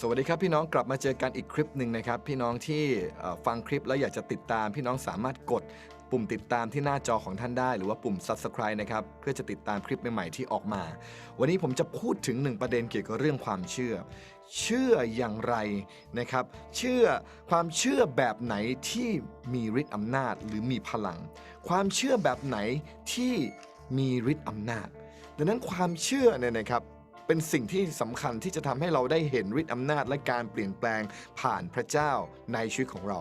สวัสดีครับพี่น้องกลับมาเจอกันอีกคลิปหนึ่งนะครับ พี่น้องที่ฟังคลิปแล้วอยากจะติดตาม พี่น้องสามารถกดปุ่มติดตามที่หน้าจอของท่านได้ หรือว่าปุ่ม subscribe นะครับเพื่อจะติดตามคลิปใหม่ๆที่ออกมา วันนี้ผมจะพูดถึงหนึ่งประเด็นเกี่ยวกับเรื่องความเชื่อ เชื่ออย่างไรนะครับ เชื่อความเชื่อแบบไหนที่มีฤทธิ์อำนาจหรือมีพลัง ความเชื่อแบบไหนที่มีฤทธิ์อำนาจ ดังนั้นความเชื่อเนี่ยนะครับ เป็นสิ่งที่สำคัญที่จะทำให้เราได้เห็นฤทธิ์อำนาจและการเปลี่ยนแปลงผ่านพระเจ้าในชีวิตของเรา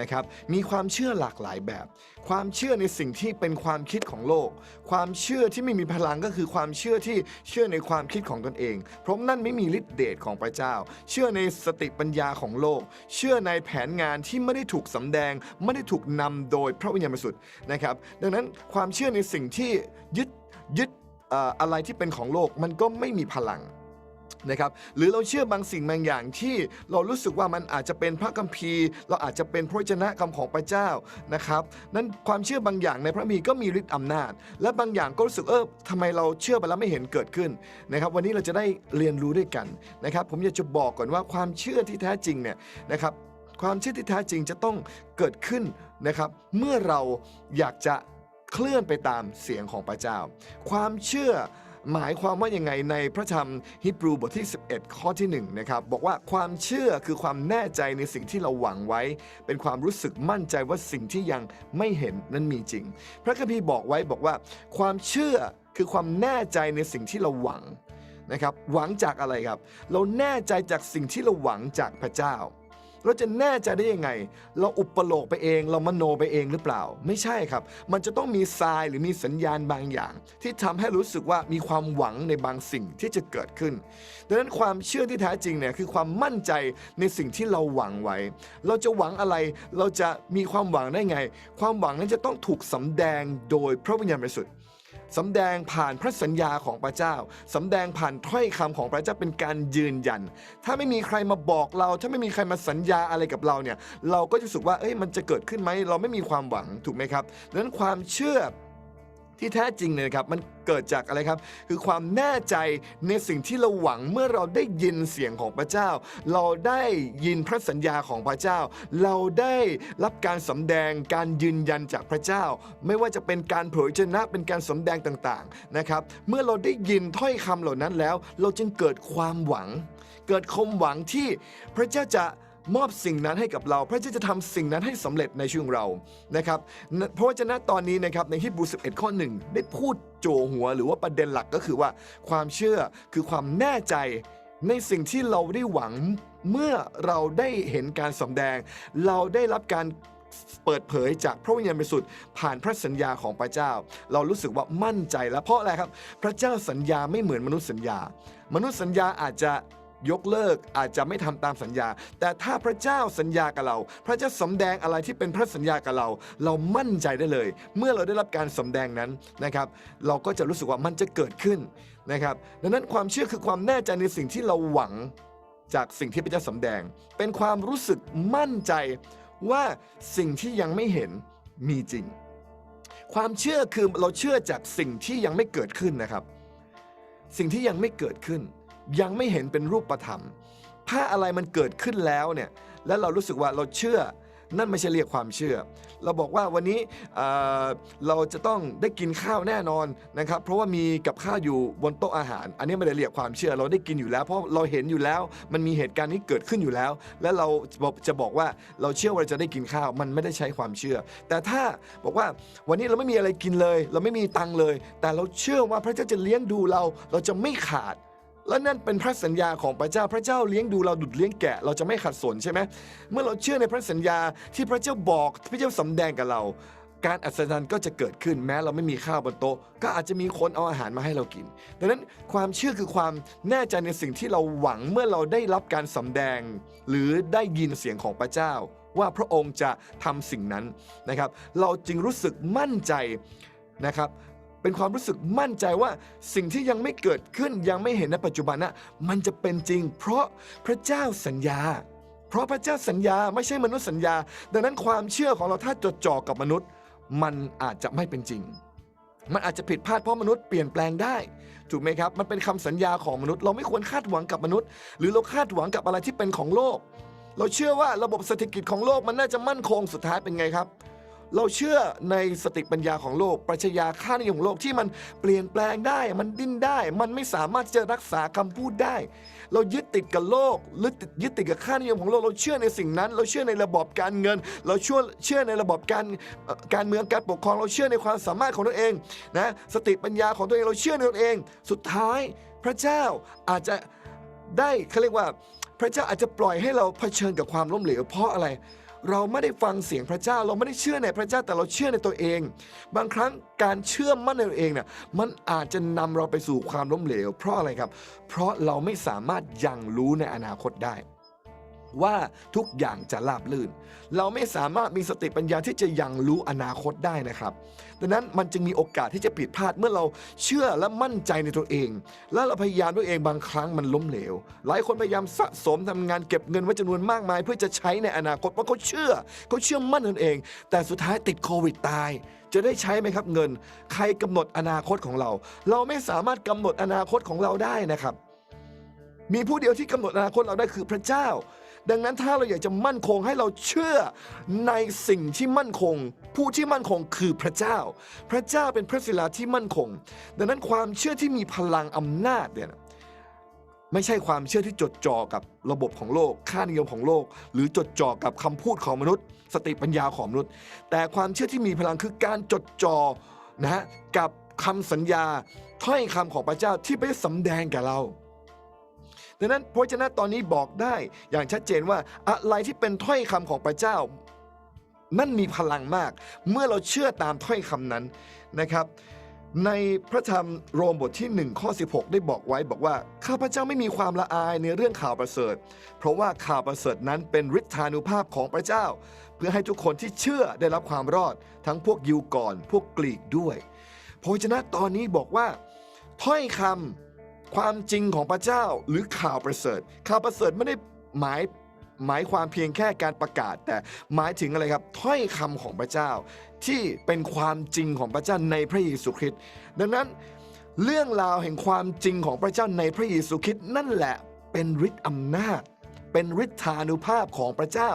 นะครับมีความเชื่อหลากหลายแบบ ความเชื่อในสิ่งที่เป็นความคิดของโลก ความเชื่อที่ไม่มีพลังก็คือความเชื่อที่เชื่อในความคิดของตนเอง เพราะนั่นไม่มีฤทธิ์เดชของพระเจ้า เชื่อในสติปัญญาของโลก เชื่อในแผนงานที่ไม่ได้ถูกสำแดง ไม่ได้ถูกนำโดยพระวิญญาณบริสุทธิ์นะครับ ดังนั้นความเชื่อในสิ่งที่ยึดยึด อะไรที่เป็นของโลกมันก็ไม่มีพลังนะครับหรือเราเชื่อบางสิ่งบางอย่างที่เรารู้สึกว่ามันอาจจะเป็นพระคัมภีร์ เราอาจจะเป็นพระวจนะคำของพระเจ้านะครับนั้นความเชื่อบางอย่างในพระคัมภีร์ก็มีฤทธิ์อำนาจ และบางอย่างก็รู้สึกเออทำไมเราเชื่อไปแล้วไม่เห็นเกิดขึ้นนะครับวันนี้เราจะได้เรียนรู้ด้วยกันนะครับผมอยากจะบอกก่อนว่าความเชื่อที่แท้จริงเนี่ยนะครับความเชื่อที่แท้จริงจะต้องเกิดขึ้นนะครับเมื่อเราอยากจะ เคลื่อนไปตามเสียงของพระเจ้า ความเชื่อหมายความว่ายังไงในพระธรรมฮีบรูบทที่ 11 ข้อที่1นะครับบอกว่าความเชื่อคือความแน่ใจในสิ่งที่เราหวังไว้ เป็นความรู้สึกมั่นใจว่าสิ่งที่ยังไม่เห็นนั้นมีจริง พระคัมภีร์บอกไว้บอกว่า ความเชื่อคือความแน่ใจในสิ่งที่เราหวังนะครับหวังจากอะไรครับ เราแน่ใจจากสิ่งที่เราหวังจากพระเจ้า เราจะแน่ใจได้ยังไง เราอุปโลกไปเอง เรามโนไปเองหรือเปล่า ไม่ใช่ครับ มันจะต้องมีทรายหรือมีสัญญาณบางอย่าง ที่ทำให้รู้สึกว่ามีความหวังในบางสิ่งที่จะเกิดขึ้น ดังนั้นความเชื่อที่แท้จริงเนี่ยคือความมั่นใจในสิ่งที่เราหวังไว้ เราจะหวังอะไร เราจะมีความหวังได้ไง ความหวังนั้นจะต้องถูกสำแดงโดยพระวิญญาณบริสุทธิ์ สำแดงผ่านพระสัญญาของพระเจ้าสำแดงผ่านถ้อยคำของพระเจ้าเป็นการยืนยัน ถ้าไม่มีใครมาบอกเรา ถ้าไม่มีใครมาสัญญาอะไรกับเราเนี่ย เราก็จะรู้สึกว่า เอ้ย มันจะเกิดขึ้นไหม เราไม่มีความหวัง ถูกไหมครับ ดังนั้นความเชื่อ ที่แท้จริงเนี่ยนะครับมันเกิดจากอะไรครับ คือความแน่ใจในสิ่งที่เราหวังเมื่อเราได้ยินเสียงของพระเจ้า เราได้ยินพระสัญญาของพระเจ้า เราได้รับการสำแดงการยืนยันจากพระเจ้า ไม่ว่าจะเป็นการเผยชนะเป็นการสำแดงต่างๆนะครับ เมื่อเราได้ยินถ้อยคำเหล่านั้นแล้ว เราจึงเกิดความหวัง เกิดความหวังที่พระเจ้าจะ มอบสิ่งนั้นให้กับเรา พระเจ้าจะทำสิ่งนั้นให้สำเร็จในชีวิตของเรานะครับเพราะว่าจะณตอนนี้นะครับในฮิบรู11 ข้อหนึ่งได้พูดโจหัวหรือว่าประเด็นหลักก็คือว่า ความเชื่อคือความแน่ใจในสิ่งที่เราได้หวังเมื่อเราได้เห็นการสำแดง เราได้รับการเปิดเผยจากพระวิญญาณบริสุทธิ์ผ่านพระสัญญาของพระเจ้า เรารู้สึกว่ามั่นใจแล้วเพราะอะไรครับ พระเจ้าสัญญาไม่เหมือนมนุษย์สัญญา มนุษย์สัญญาอาจจะ ยกเลิกอาจจะไม่ทำตามสัญญา แต่ถ้าพระเจ้าสัญญากับเรา พระเจ้าสำแดงอะไรที่เป็นพระสัญญากับเรา เรามั่นใจได้เลย เมื่อเราได้รับการสำแดงนั้นนะครับ เราก็จะรู้สึกว่ามันจะเกิดขึ้นนะครับดังนั้นความเชื่อคือความแน่ใจในสิ่งที่เราหวังจากสิ่งที่พระเจ้าสำแดง เป็นความรู้สึกมั่นใจว่าสิ่งที่ยังไม่เห็นมีจริง ความเชื่อคือเราเชื่อจากสิ่งที่ยังไม่เกิดขึ้นนะครับ สิ่งที่ยังไม่เกิดขึ้น ยังไม่เห็นเป็นรูปธรรม ถ้าอะไรมันเกิดขึ้นแล้วเนี่ยแล้วเรารู้สึกว่าเราเชื่อ นั่นไม่ใช่เรียกความเชื่อ เราบอกว่าวันนี้เเราจะต้องได้กินข้าวแน่นอนนะครับ เพราะว่ามีกับข้าวอยู่บนโต๊ะอาหาร อันนี้ไม่ได้เรียกความเชื่อ เราได้กินอยู่แล้ว เพราะเราเห็นอยู่แล้ว มันมีเหตุการณ์นี้เกิดขึ้นอยู่แล้ว และเราจะบอกว่าเราเชื่อว่าเราจะได้กินข้าว มันไม่ได้ใช้ความเชื่อ แต่ถ้าบอกว่าวันนี้เราไม่มีอะไรกินเลย เราไม่มีตังเลย แต่เราเชื่อว่าพระเจ้าจะเลี้ยงดูเรา เราจะไม่ขาด และนั่นเป็นพระสัญญาของพระเจ้าพระเจ้าเลี้ยงดูเราดุดเลี้ยงแกะ เราจะไม่ขัดสนใช่ไหมเมื่อเราเชื่อในพระสัญญาที่พระเจ้าบอกพระเจ้าสำแดงกับเรา การอัศจรรย์ก็จะเกิดขึ้นแม้เราไม่มีข้าวบนโต๊ะ ก็อาจจะมีคนเอาอาหารมาให้เรากิน ดังนั้นความเชื่อคือความแน่ใจในสิ่งที่เราหวังเมื่อเราได้รับการสำแดง หรือได้ยินเสียงของพระเจ้า ว่าพระองค์จะทำสิ่งนั้นนะครับ เราจึงรู้สึกมั่นใจนะครับ เป็นความรู้สึกมั่นใจว่าสิ่งที่ยังไม่เกิดขึ้นยังไม่เห็นในปัจจุบันนะมันจะเป็นจริง เพราะพระเจ้าสัญญา เพราะพระเจ้าสัญญาไม่ใช่มนุษย์สัญญา ดังนั้นความเชื่อของเราถ้าจดจ่อกับมนุษย์ มันอาจจะไม่เป็นจริง มันอาจจะผิดพลาดเพราะมนุษย์เปลี่ยนแปลงได้ถูกไหมครับ มันเป็นคำสัญญาของมนุษย์ เราไม่ควรคาดหวังกับมนุษย์ หรือเราคาดหวังกับอะไรที่เป็นของโลก เราเชื่อว่าระบบเศรษฐกิจของโลกมันน่าจะมั่นคงสุดท้ายเป็นไงครับ เราเชื่อในสติปัญญาของโลก ปรัชญาค่านิยมของโลกที่มันเปลี่ยนแปลงได้ มันดิ้นได้ มันไม่สามารถจะรักษาคำพูดได้ เรายึดติดกับโลกหรือยึดติดกับค่านิยมของโลก เราเชื่อในสิ่งนั้น เราเชื่อในระบบการเงิน เราเชื่อเชื่อในระบบการการเมืองการปกครองเราเชื่อในความสามารถของตัวเองนะสติปัญญาของตัวเองเราเชื่อในตัวเอง สุดท้ายพระเจ้าอาจจะได้เขาเรียกว่าพระเจ้าอาจจะปล่อยให้เราเผชิญกับความล้มเหลวเพราะอะไร เราไม่ได้ฟังเสียงพระเจ้า เราไม่ได้เชื่อในพระเจ้าแต่เราเชื่อในตัวเอง บางครั้งการเชื่อมั่นในตัวเองเนี่ยมันอาจจะนำเราไปสู่ความล้มเหลว เพราะอะไรครับ เพราะเราไม่สามารถยังรู้ในอนาคตได้ ว่าทุกอย่างจะราบลื่น เราไม่สามารถมีสติปัญญาที่จะยังรู้อนาคตได้นะครับ ดังนั้นมันจึงมีโอกาสที่จะผิดพลาดเมื่อเราเชื่อและมั่นใจในตัวเอง และเราพยายามด้วยเองบางครั้งมันล้มเหลว หลายคนพยายามสะสมทำงานเก็บเงินไว้จำนวนมากมาย เพื่อจะใช้ในอนาคตเพราะเขาเชื่อเขาเชื่อมั่นตนเอง แต่สุดท้ายติดโควิดตายจะได้ใช้ไหมครับเงิน ใครกำหนดอนาคตของเรา เราไม่สามารถกำหนดอนาคตของเราได้นะครับ มีผู้เดียวที่กำหนดอนาคตเราได้คือพระเจ้า ดังนั้นถ้าเราอยากจะมั่นคงให้เราเชื่อในสิ่งที่มั่นคง ผู้ที่มั่นคงคือพระเจ้า พระเจ้าเป็นพระศิลาที่มั่นคง ดังนั้นความเชื่อที่มีพลังอำนาจเนี่ยไม่ใช่ความเชื่อที่จดจ่อกับระบบของโลก ค่านิยมของโลก หรือจดจ่อกับคำพูดของมนุษย์ สติปัญญาของมนุษย์ แต่ความเชื่อที่มีพลังคือการจดจ่อนะฮะกับคำสัญญาถ้อยคำของพระเจ้าที่ไปสำแดงแก่เรา ดังนั้นพระเจ้าตอนนี้บอกได้อย่างชัดเจนว่าอะไรที่เป็นถ้อยคำของพระเจ้า นั่นมีพลังมาก เมื่อเราเชื่อตามถ้อยคำนั้นนะครับในพระธรรมโรมบทที่1ข้อ16 ได้บอกไว้บอกว่า ข้าพเจ้าไม่มีความละอายในเรื่องข่าวประเสริฐ เพราะว่าข่าวประเสริฐนั้นเป็นฤทธานุภาพของพระเจ้า เพื่อให้ทุกคนที่เชื่อได้รับความรอด ทั้งพวกยิวก่อน พวกกรีกด้วยพระวจนะตอนนี้บอกว่า ถ้อยคำ ความจริงของพระเจ้าหรือข่าวประเสริฐ ข่าวประเสริฐไม่ได้หมายหมายความเพียงแค่การประกาศ แต่หมายถึงอะไรครับถ้อยคำของพระเจ้า ที่เป็นความจริงของพระเจ้าในพระเยซูคริสต์ดังนั้นเรื่องราวแห่งความจริงของพระเจ้าในพระเยซูคริสต์นั่นแหละเป็นฤทธิ์อำนาจ เป็นฤทธานุภาพของพระเจ้า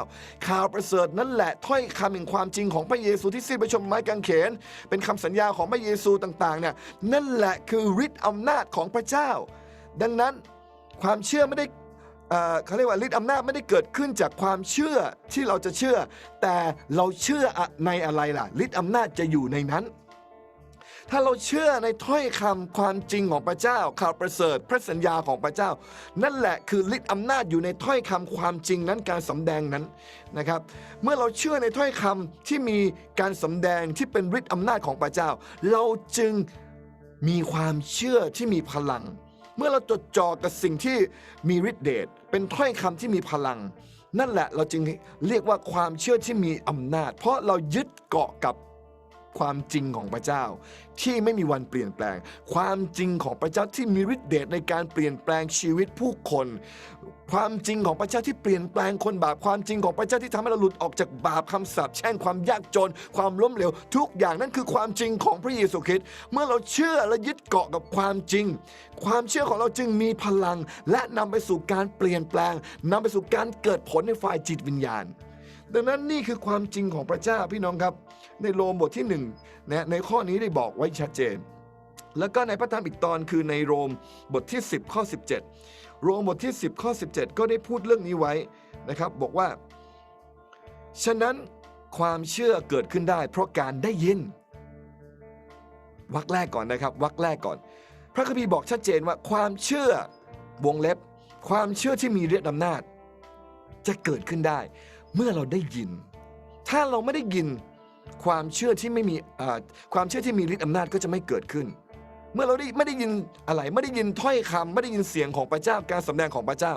ข่าวประเสริฐนั่นแหละถ้อยคำแห่งความจริงของพระเยซูที่สิ้นพระชนม์ไม้กางเขน เป็นคำสัญญาของพระเยซูต่างๆเนี่ยนั่นแหละคือฤทธิ์อำนาจของพระเจ้า ดังนั้นความเชื่อไม่ได้อ่อเขาเรียกว่าฤทธิ์อำนาจไม่ได้เกิดขึ้นจากความเชื่อที่เราจะเชื่อ แต่เราเชื่อในอะไรล่ะฤทธิ์อำนาจจะอยู่ในนั้น ถ้าเราเชื่อในถ้อยคำความจริงของพระเจ้าข่าวประเสริฐพระสัญญาของพระเจ้า นั่นแหละคือฤทธิ์อำนาจอยู่ในถ้อยคำความจริงนั้นการสำแดงนั้นนะครับ เมื่อเราเชื่อในถ้อยคำที่มีการสำแดงที่เป็นฤทธิ์อำนาจของพระเจ้า เราจึงมีความเชื่อที่มีพลัง เมื่อเราจดจ่อกับสิ่งที่มีฤทธิ์เดชเป็นถ้อยคำที่มีพลัง นั่นแหละเราจึงเรียกว่าความเชื่อที่มีอำนาจ เพราะเรายึดเกาะกับ ความจริงของพระเจ้า ที่ไม่มีวันเปลี่ยนแปลง ความจริงของพระเจ้าที่มีฤทธิ์เดชในการเปลี่ยนแปลงชีวิตผู้คน ความจริงของพระเจ้าที่เปลี่ยนแปลงคนบาปความจริงของพระเจ้าที่ทำให้เราหลุดออกจากบาปคำสาปแช่งความยากจน ความล้มเหลว ทุกอย่างนั่นคือความจริงของพระเยซูคริสต์เมื่อเราเชื่อและยึดเกาะกับความจริง ความเชื่อของเราจึงมีพลัง และนำไปสู่การเปลี่ยนแปลงนำไปสู่การเกิดผลในฝ่ายจิตวิญญาณ ดังนั้นนี่คือความจริงของพระเจ้าพี่น้องครับ ในโรมบทที่หนึ่งนะในข้อนี้ได้บอกไว้ชัดเจน แล้วก็ในพระธรรมอีกตอนคือในโรมบทที่ 10 ข้อ 17 โรมบทที่ 10 ข้อ 17 ก็ได้พูดเรื่องนี้ไว้นะครับบอกว่า ฉะนั้นความเชื่อเกิดขึ้นได้ เพราะการได้ยินวรรคแรกก่อนนะครับวรรคแรกก่อน พระคัมภีร์บอกชัดเจนว่าความเชื่อวงเล็บ ความเชื่อที่มีฤทธิ์อำนาจ จะเกิดขึ้นได้ เมื่อเราได้ยิน ถ้าเราไม่ได้ยิน ความเชื่อที่ไม่มีความเชื่อที่มีฤทธิ์อำนาจก็จะไม่เกิดขึ้น เมื่อเราได้ไม่ได้ยินอะไรไม่ได้ยินถ้อยคำไม่ได้ยินเสียงของพระเจ้าการสำแดงของพระเจ้า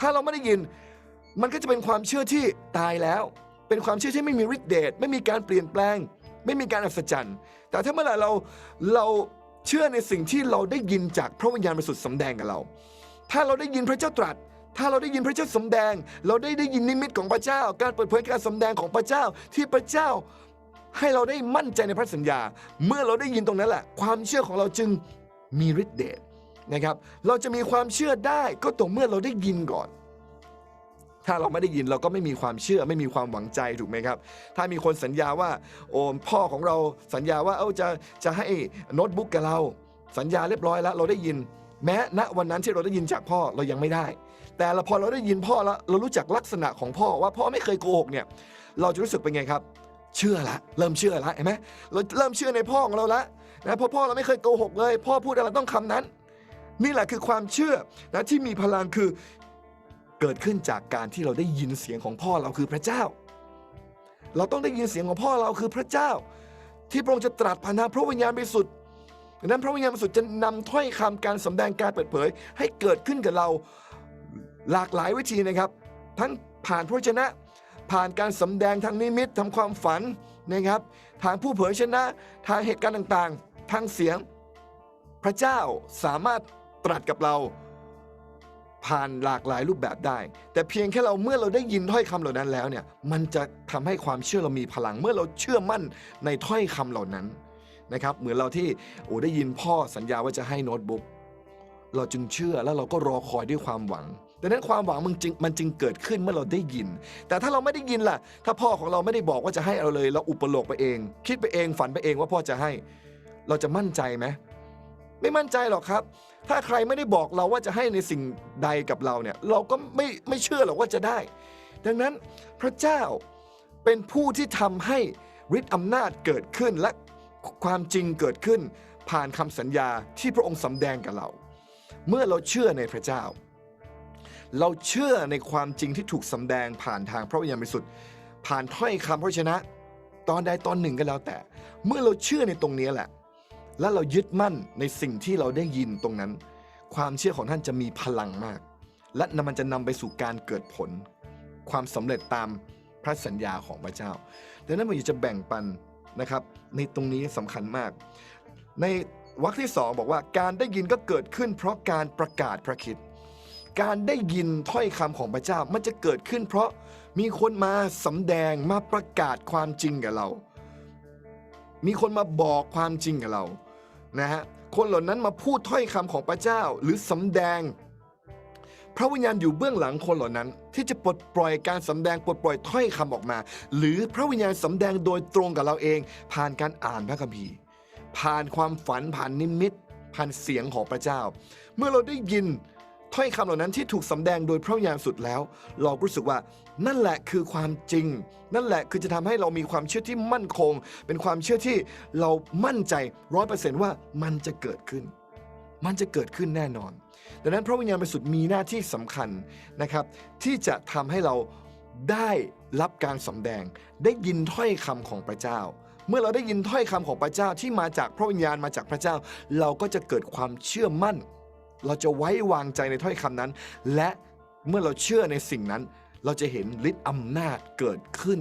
ถ้าเราไม่ได้ยินมันก็จะเป็นความเชื่อที่ตายแล้ว เป็นความเชื่อที่ไม่มีฤทธิ์เดชไม่มีการเปลี่ยนแปลง ไม่มีการอัศจรรย์ แต่ถ้าเมื่อไหร่เราเราเชื่อในสิ่งที่เราได้ยินจากพระวิญญาณบริสุทธิ์สำแดงกับเรา ถ้าเราได้ยินพระเจ้าตรัส ถ้าเราได้ยินพระเจ้าสำแดง เราได้ได้ยินนิมิตของพระเจ้า การเปิดเผยการสำแดงของพระเจ้าที่พระเจ้าให้เราได้มั่นใจในพระสัญญา เมื่อเราได้ยินตรงนั้นแหละ ความเชื่อของเราจึงมีฤทธิ์เดชนะครับ เราจะมีความเชื่อได้ก็ต่อเมื่อเราได้ยินก่อน ถ้าเราไม่ได้ยินเราก็ไม่มีความเชื่อไม่มีความหวังใจถูกไหมครับ ถ้ามีคนสัญญาว่าโอ้พ่อของเราสัญญาว่าเอ้าจะจะให้โน้ตบุ๊กกับเรา สัญญาเรียบร้อยแล้วเราได้ยิน แม้ณวันนั้นที่เราได้ยินจากพ่อเรายังไม่ได้ แต่เราพอเราได้ยินพ่อแล้วเรารู้จักลักษณะของพ่อว่าพ่อไม่เคยโกหกเนี่ยเราจะรู้สึกเป็นไงครับ เชื่อละ เริ่มเชื่อละเห็นไหมเราเริ่มเชื่อในพ่อของเราละนะเพราะพ่อเราไม่เคยโกหกเลย พ่อพูดอะไรต้องคำนั้น นี่แหละคือความเชื่อนะที่มีพลังคือเกิดขึ้นจากการที่เราได้ยินเสียงของพ่อเราคือพระเจ้า เราต้องได้ยินเสียงของพ่อเราคือพระเจ้า ที่พระองค์จะตรัสผ่านทางพระวิญญาณบริสุทธิ์ดังนั้นพระวิญญาณบริสุทธิ์จะนำถ้อยคำการสำแดงการเปิดเผย ให้เกิดขึ้นกับเรา หลากหลายวิธีนะครับ ทั้งผ่านพระวจนะ ผ่านการสำแดงทางนิมิตทำความฝันนะครับ ทางผู้เผยชนะ ทางเหตุการณ์ต่างๆ ทางเสียง พระเจ้าสามารถตรัสกับเราผ่านหลากหลายรูปแบบได้ แต่เพียงแค่เราเมื่อเราได้ยินถ้อยคำเหล่านั้นแล้วเนี่ยมันจะทำให้ความเชื่อเรามีพลัง เมื่อเราเชื่อมั่นในถ้อยคำเหล่านั้นนะครับเหมือนเราที่โอ้ได้ยินพ่อสัญญาว่าจะให้โน้ตบุ๊กเราจึงเชื่อแล้วเราก็รอคอยด้วยความหวัง ดังนั้นความหวังมันจึงมันจึงเกิดขึ้นเมื่อเราได้ยิน แต่ถ้าเราไม่ได้ยินล่ะ ถ้าพ่อของเราไม่ได้บอกว่าจะให้เราเลย เราอุปโลกไปเอง คิดไปเองฝันไปเองว่าพ่อจะให้ เราจะมั่นใจไหมไม่มั่นใจหรอกครับ ถ้าใครไม่ได้บอกเราว่าจะให้ในสิ่งใดกับเราเนี่ย เราก็ไม่ไม่เชื่อหรอกว่าจะได้ ดังนั้นพระเจ้าเป็นผู้ที่ทำให้ฤทธิ์อำนาจเกิดขึ้นและความจริงเกิดขึ้น ผ่านคำสัญญาที่พระองค์สำแดงกับเรา เมื่อเราเชื่อในพระเจ้า เราเชื่อในความจริงที่ถูกสำแดงผ่านทางพระวิญญาณบริสุทธิ์ผ่านถ้อยคำพระชนะ ตอนใดตอนหนึ่งก็แล้วแต่ เมื่อเราเชื่อในตรงนี้แหละ และเรายึดมั่นในสิ่งที่เราได้ยินตรงนั้น ความเชื่อของท่านจะมีพลังมาก และมันจะนำไปสู่การเกิดผล ความสำเร็จตามพระสัญญาของพระเจ้าดังนั้นผมอยากจะแบ่งปันนะครับในตรงนี้สำคัญมาก ในวรรคที่สองบอกว่าการได้ยินก็เกิดขึ้น เพราะการประกาศพระคิด การได้ยินถ้อยคำของพระเจ้ามันจะเกิดขึ้น เพราะมีคนมาสำแดงมาประกาศความจริงกับเรา มีคนมาบอกความจริงกับเรานะฮะคนเหล่านั้นมาพูดถ้อยคำของพระเจ้าหรือสำแดง พระวิญญาณอยู่เบื้องหลังคนเหล่านั้น ที่จะปลดปล่อยการสำแดงปลดปล่อยถ้อยคำออกมา หรือพระวิญญาณสำแดงโดยตรงกับเราเอง ผ่านการอ่านพระคัมภีร์ ผ่านความฝันผ่านนิมิตผ่านเสียงของพระเจ้า เมื่อเราได้ยิน ถ้อยคำเหล่านั้นที่ถูกสำแดงโดยพระวิญญาณสุดแล้ว เรารู้สึกว่านั่นแหละคือความจริง นั่นแหละคือจะทำให้เรามีความเชื่อที่มั่นคง เป็นความเชื่อที่เรามั่นใจร้อยเปอร์เซนต์ว่ามันจะเกิดขึ้น มันจะเกิดขึ้นแน่นอน ดังนั้นพระวิญญาณบริสุทธิ์มีหน้าที่สำคัญนะครับ ที่จะทำให้เราได้รับการสำแดง ได้ยินถ้อยคำของพระเจ้าเมื่อเราได้ยินถ้อยคำของพระเจ้าที่มาจากพระวิญญาณมาจากพระเจ้า เราก็จะเกิดความเชื่อมั่น เราจะไว้วางใจในถ้อยคำนั้น และเมื่อเราเชื่อในสิ่งนั้น เราจะเห็นฤทธิ์อำนาจเกิดขึ้น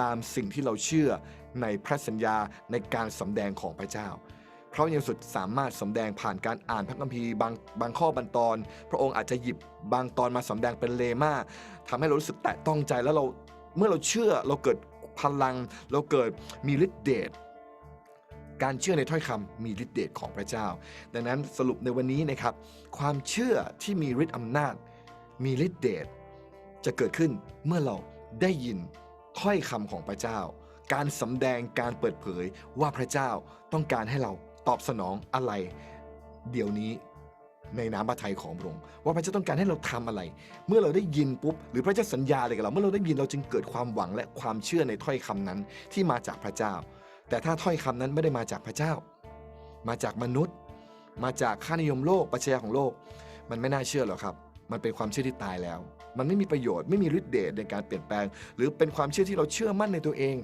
ตามสิ่งที่เราเชื่อในพระสัญญาในการสำแดงของพระเจ้าพระวิญญาณสุดสามารถสำแดงผ่านการอ่านพระคัมภีร์บางบางข้อบางตอน พระองค์อาจจะหยิบบางตอนมาสำแดงเป็นเลมาทำให้เรารู้สึกแตะต้องใจแล้วเราเมื่อเราเชื่อเราเกิดพลัง เราเกิดมีฤทธิ์เดช การเชื่อในถ้อยคำมีฤทธิ์เดชของพระเจ้า ดังนั้นสรุปในวันนี้นะครับ ความเชื่อที่มีฤทธิ์อำนาจ มีฤทธิ์เดชจะเกิดขึ้นเมื่อเราได้ยินถ้อยคำของพระเจ้า การสำแดงการเปิดเผยว่าพระเจ้าต้องการให้เราตอบสนองอะไร เดี๋ยวนี้ในน้ำพระทัยของพระองค์ว่าพระเจ้าต้องการให้เราทำอะไร เมื่อเราได้ยินปุ๊บ หรือพระเจ้าสัญญาอะไรกับเรา เมื่อเราได้ยินเราจึงเกิดความหวังและความเชื่อในถ้อยคำนั้นที่มาจากพระเจ้า แต่ถ้าถ้อยคำนั้นไม่ได้มาจากพระเจ้า มาจากมนุษย์ มาจากค่านิยมโลกปรัชญาของโลก มันไม่น่าเชื่อหรอกครับ มันเป็นความเชื่อที่ตายแล้ว มันไม่มีประโยชน์ไม่มีฤทธิ์เดชในการเปลี่ยนแปลง หรือเป็นความเชื่อที่เราเชื่อมั่นในตัวเอง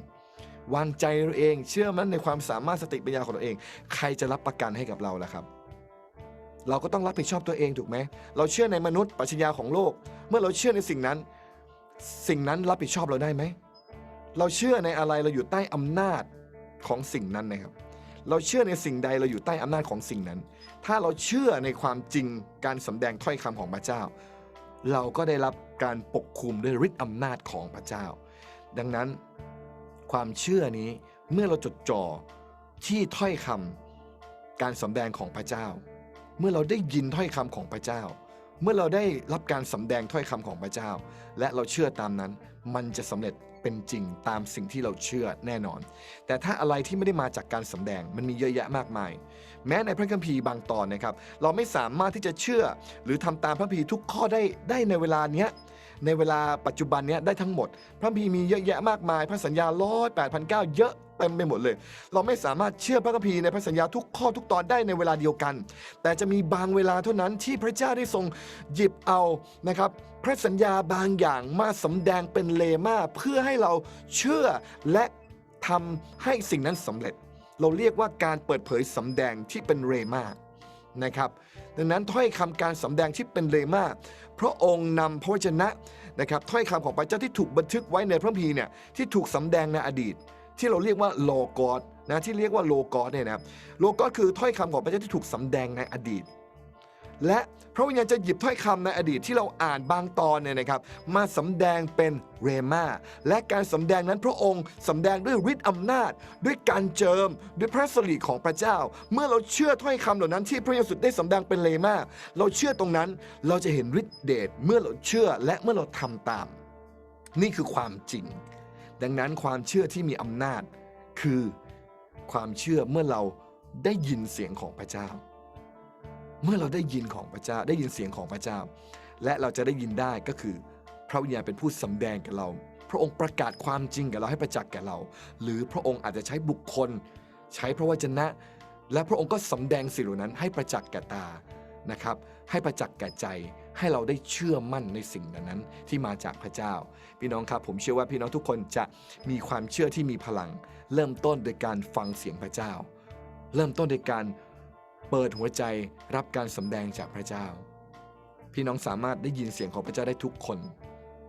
วางใจเราเอง เชื่อมั่นในความสามารถสติปัญญาของเราเอง ใครจะรับประกันให้กับเราล่ะครับเราก็ต้องรับผิดชอบตัวเองถูกไหม เราเชื่อในมนุษย์ปรัชญาของโลก เมื่อเราเชื่อในสิ่งนั้น สิ่งนั้นรับผิดชอบเราได้ไหม เราเชื่อในอะไรเราอยู่ใต้อำนาจ ของสิ่งนั้นนะครับ เราเชื่อในสิ่งใดเราอยู่ใต้อำนาจของสิ่งนั้น ถ้าเราเชื่อในความจริงการสำแดงถ้อยคำของพระเจ้า เราก็ได้รับการปกคุมด้วยฤทธิ์อำนาจของพระเจ้า ดังนั้นความเชื่อนี้เมื่อเราจดจ่อที่ถ้อยคำการสำแดงของพระเจ้า เมื่อเราได้ยินถ้อยคำของพระเจ้า เมื่อเราได้รับการสำแดงถ้อยคำของพระเจ้า และเราเชื่อตามนั้น มันจะสำเร็จ เป็นจริงตามสิ่งที่เราเชื่อแน่นอน แต่ถ้าอะไรที่ไม่ได้มาจากการสำแดงมันมีเยอะแยะมากมาย แม้ในพระคัมภีร์บางตอนนะครับ เราไม่สามารถที่จะเชื่อ หรือทำตามพระคัมภีร์ทุกข้อได้ได้ในเวลาเนี้ย ในเวลาปัจจุบันนี้ได้ทั้งหมด พระคัมภีร์มีเยอะแยะมากมาย พระสัญญาร้อยแปดพันเก้าเยอะเต็มไปหมดเลย เราไม่สามารถเชื่อพระคัมภีร์ในพระสัญญาทุกข้อทุกตอนได้ในเวลาเดียวกัน แต่จะมีบางเวลาเท่านั้นที่พระเจ้าได้ทรงหยิบเอานะครับ พระสัญญาบางอย่างมาสำแดงเป็นเลมาเพื่อให้เราเชื่อและทำให้สิ่งนั้นสำเร็จ เราเรียกว่าการเปิดเผยสำแดงที่เป็นเรมานะครับ ดังนั้นถ้อยคำการสำแดงที่เป็นเรมา พระองค์นำพระวจนะนะครับถ้อยคำของพระเจ้าที่ถูกบันทึกไว้ในพระภีเนี่ยที่ถูกสำแดงในอดีต ที่เราเรียกว่าโลกอสนะที่เรียกว่าโลกอสเนี่ยนะโลกอสคือถ้อยคำของพระเจ้าที่ถูกสำแดงในอดีต และพระวิญญาณจะหยิบถ้อยคำในอดีตที่เราอ่านบางตอนเนี่ยนะครับมาสำแดงเป็นเรมาและการสำแดงนั้นพระองค์สำแดงด้วยฤทธิ์อำนาจ ด้วยการเจิมด้วยพระสิริของพระเจ้า เมื่อเราเชื่อถ้อยคำเหล่านั้นที่พระเยซูได้สำแดงเป็นเรมาเราเชื่อตรงนั้นเราจะเห็นฤทธิเดชเมื่อเราเชื่อและเมื่อเราทำตาม นี่คือความจริง ดังนั้นความเชื่อที่มีอำนาจ คือความเชื่อเมื่อเราได้ยินเสียงของพระเจ้า เมื่อเราได้ยินของพระเจ้าได้ยินเสียงของพระเจ้า และเราจะได้ยินได้ก็คือ พระวิญญาณเป็นผู้สำแดงกับเรา พระองค์ประกาศความจริงกับเราให้ประจักษ์แก่เรา หรือพระองค์อาจจะใช้บุคคล ใช้พระวจนะ และพระองค์ก็สำแดงสิ่งเหล่านั้นให้ประจักษ์แก่ตานะครับ ให้ประจักษ์แก่ใจให้เราได้เชื่อมั่นในสิ่งนั้นที่มาจากพระเจ้า พี่น้องครับผมเชื่อว่าพี่น้องทุกคนจะมีความเชื่อที่มีพลัง เริ่มต้นโดยการฟังเสียงพระเจ้า เริ่มต้นโดยการ เปิดหัวใจรับการสำแดงจากพระเจ้า พี่น้องสามารถได้ยินเสียงของพระเจ้าได้ทุกคน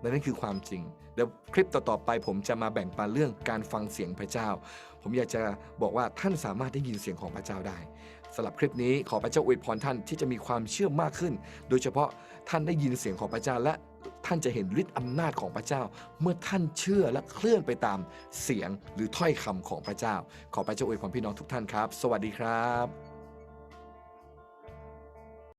และนั่นคือความจริง เดี๋ยวคลิปต่อๆไปผมจะมาแบ่งปันเรื่องการฟังเสียงพระเจ้า ผมอยากจะบอกว่าท่านสามารถได้ยินเสียงของพระเจ้าได้สำหรับคลิปนี้ขอพระเจ้าอวยพรท่านที่จะมีความเชื่อมากขึ้น โดยเฉพาะท่านได้ยินเสียงของพระเจ้าและท่านจะเห็นฤทธิ์อำนาจของพระเจ้า เมื่อท่านเชื่อและเคลื่อนไปตามเสียงหรือถ้อยคำของพระเจ้า ขอพระเจ้าอวยพรพี่น้องทุกท่านครับ สวัสดีครับ